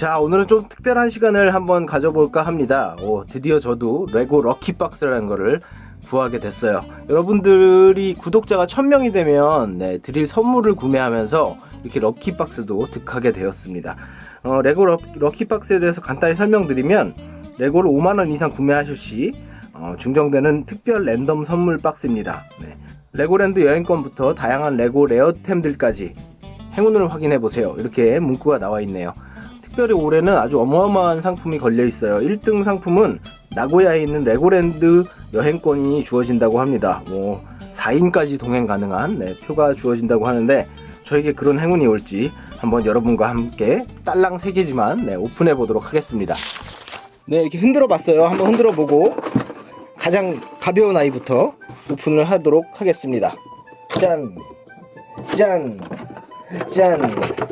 자 오늘은 좀 특별한 시간을 한번 가져볼까 합니다. 오, 드디어 저도 레고 럭키박스라는 거를 구하게 됐어요. 여러분들이 구독자가 1000명이 되면 네, 드릴 선물을 구매하면서 이렇게 럭키박스도 득하게 되었습니다. 어, 레고 럭, 럭키박스에 대해서 간단히 설명드리면 레고를 5만원 이상 구매하실 시 어, 증정되는 특별 랜덤 선물 박스입니다. 네. 레고랜드 여행권부터 다양한 레고 레어템들까지 행운을 확인해 보세요. 이렇게 문구가 나와 있네요 특별히 올해는 아주 어마어마한 상품이 걸려 있어요. 1등 상품은 나고야에 있는 레고랜드 여행권이 주어진다고 합니다. 뭐 4인까지 동행 가능한 네, 표가 주어진다고 하는데 저에게 그런 행운이 올지 한번 여러분과 함께 딸랑 3개지만 네, 오픈해 보도록 하겠습니다. 네, 이렇게 흔들어 봤어요. 한번 흔들어 보고 가장 가벼운 아이부터 오픈을 하도록 하겠습니다. 짠! 짠! 짠!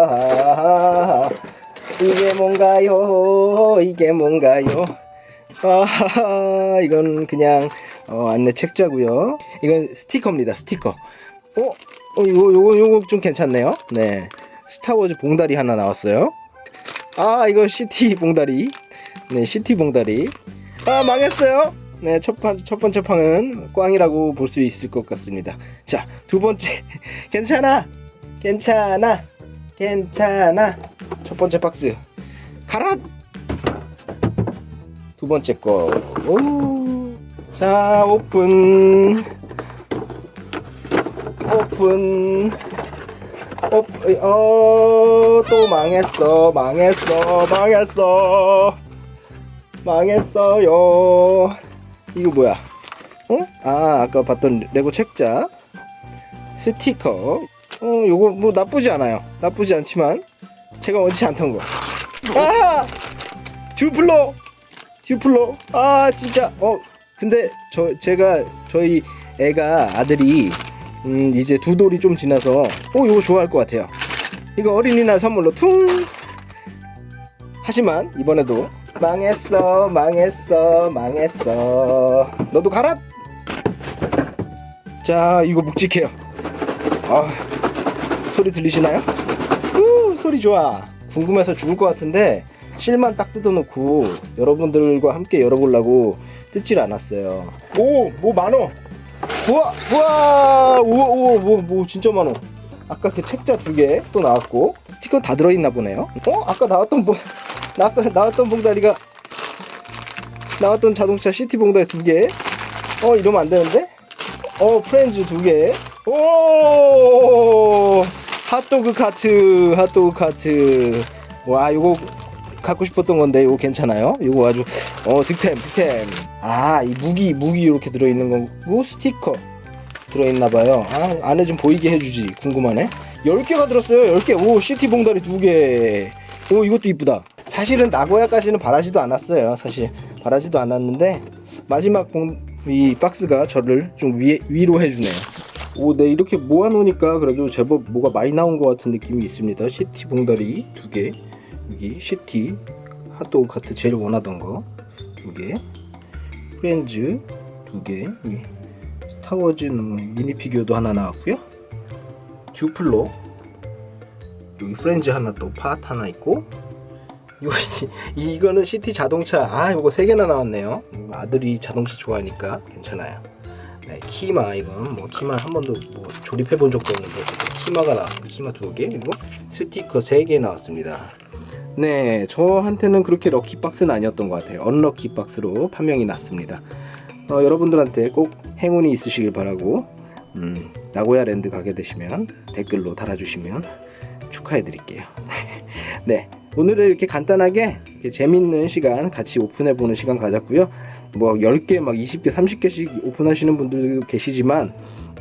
아하하하하하하하 이게 뭔가요? 이게 뭔가요? 아하하 이건 그냥 어, 안내 책자고요. 이건 스티커입니다. 스티커. 어? 어 이거 요거 요거 좀 괜찮네요. 네. 스타워즈 봉다리 하나 나왔어요. 아 이거 시티 봉다리. 네 시티 봉다리. 아 망했어요. 네, 첫, 판, 첫 번째 팡은 꽝이라고 볼 수 있을 것 같습니다. 자, 두 번째. 괜찮아. 괜찮아. 괜찮아. 첫 번째 박스. 가라! 두 번째 거. 오. 자, 오픈. 오픈. 오픈. 어, 또 망했어. 망했어. 망했어. 망했어요. 이거 뭐야? 어? 아 아까 봤던 레고 책자. 스티커. 어 요거 뭐 나쁘지 않아요. 나쁘지 않지만 제가 원치 않던 거. 아! 듀플로! 듀플로! 아 진짜. 어 근데 저 제가 저희 애가 아들이 음 이제 두 돌이 좀 지나서 어 요거 좋아할 것 같아요. 이거 어린이날 선물로 퉁! 하지만 이번에도 망했어 망했어 망했어. 너도 가라! 자 이거 묵직해요. 아 소리 들리시나요? 우 소리 좋아. 궁금해서 죽을 것 같은데 실만 딱 뜯어놓고 여러분들과 함께 열어보려고 뜯질 않았어요. 오 뭐 많어. 우와 우와 우와 우와 뭐, 뭐 진짜 많어. 아까 그 책자 두 개 또 나왔고 스티커 다 들어있나 보네요. 어 아까 나왔던 뭐 나 나왔던 봉다리가 나왔던 자동차 시티 봉다리 두 개. 어 이러면 안 되는데? 어 프렌즈 두 개. 오 핫도그 카트 핫도그 카트. 와 요거 갖고 싶었던 건데 요거 괜찮아요? 요거 아주 어 득템 득템. 아 이 무기 무기 이렇게 들어있는 거고 스티커 들어있나봐요. 아 안에 좀 보이게 해주지 궁금하네. 10개가 들었어요 10개 오 시티 봉다리 두개 오 이것도 이쁘다 사실은 나고야까지는 바라지도 않았어요. 사실 바라지도 않았는데 마지막 봉, 이 박스가 저를 좀 위, 위로 해주네요. 오, 네 이렇게 모아놓으니까 그래도 제법 뭐가 많이 나온 것 같은 느낌이 있습니다. 시티 봉다리 두 개 여기 시티 핫도그 카트 제일 원하던 거 두 개 프렌즈 두 개 스타워즈 미니 피규어도 하나 나왔고요. 듀플로 여기 프렌즈 하나 또 팟 하나 있고 이거 이거는 시티 자동차. 아 이거 세 개나 나왔네요. 아들이 자동차 좋아하니까 괜찮아요. 네, 키마 이건 뭐 키마 한 번도 뭐 조립해 본 적도 없는데 키마가 나왔습니다 키마 두 개? 그리고 스티커 세 개 나왔습니다. 네 저한테는 그렇게 럭키 박스는 아니었던 것 같아요. 언럭키 박스로 판명이 났습니다. 어, 여러분들한테 꼭 행운이 있으시길 바라고 음, 나고야 랜드 가게 되시면 댓글로 달아주시면 축하해 드릴게요. 네. 오늘은 이렇게 간단하게 이렇게 재밌는 시간 같이 오픈해 보는 시간 가졌고요. 뭐 10개 막 20개 30개씩 오픈하시는 분들도 계시지만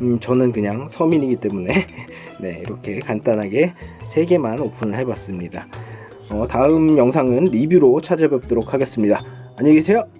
음, 저는 그냥 서민이기 때문에 네, 이렇게 간단하게 3개만 오픈을 해 봤습니다. 어, 다음 영상은 리뷰로 찾아뵙도록 하겠습니다. 안녕히 계세요.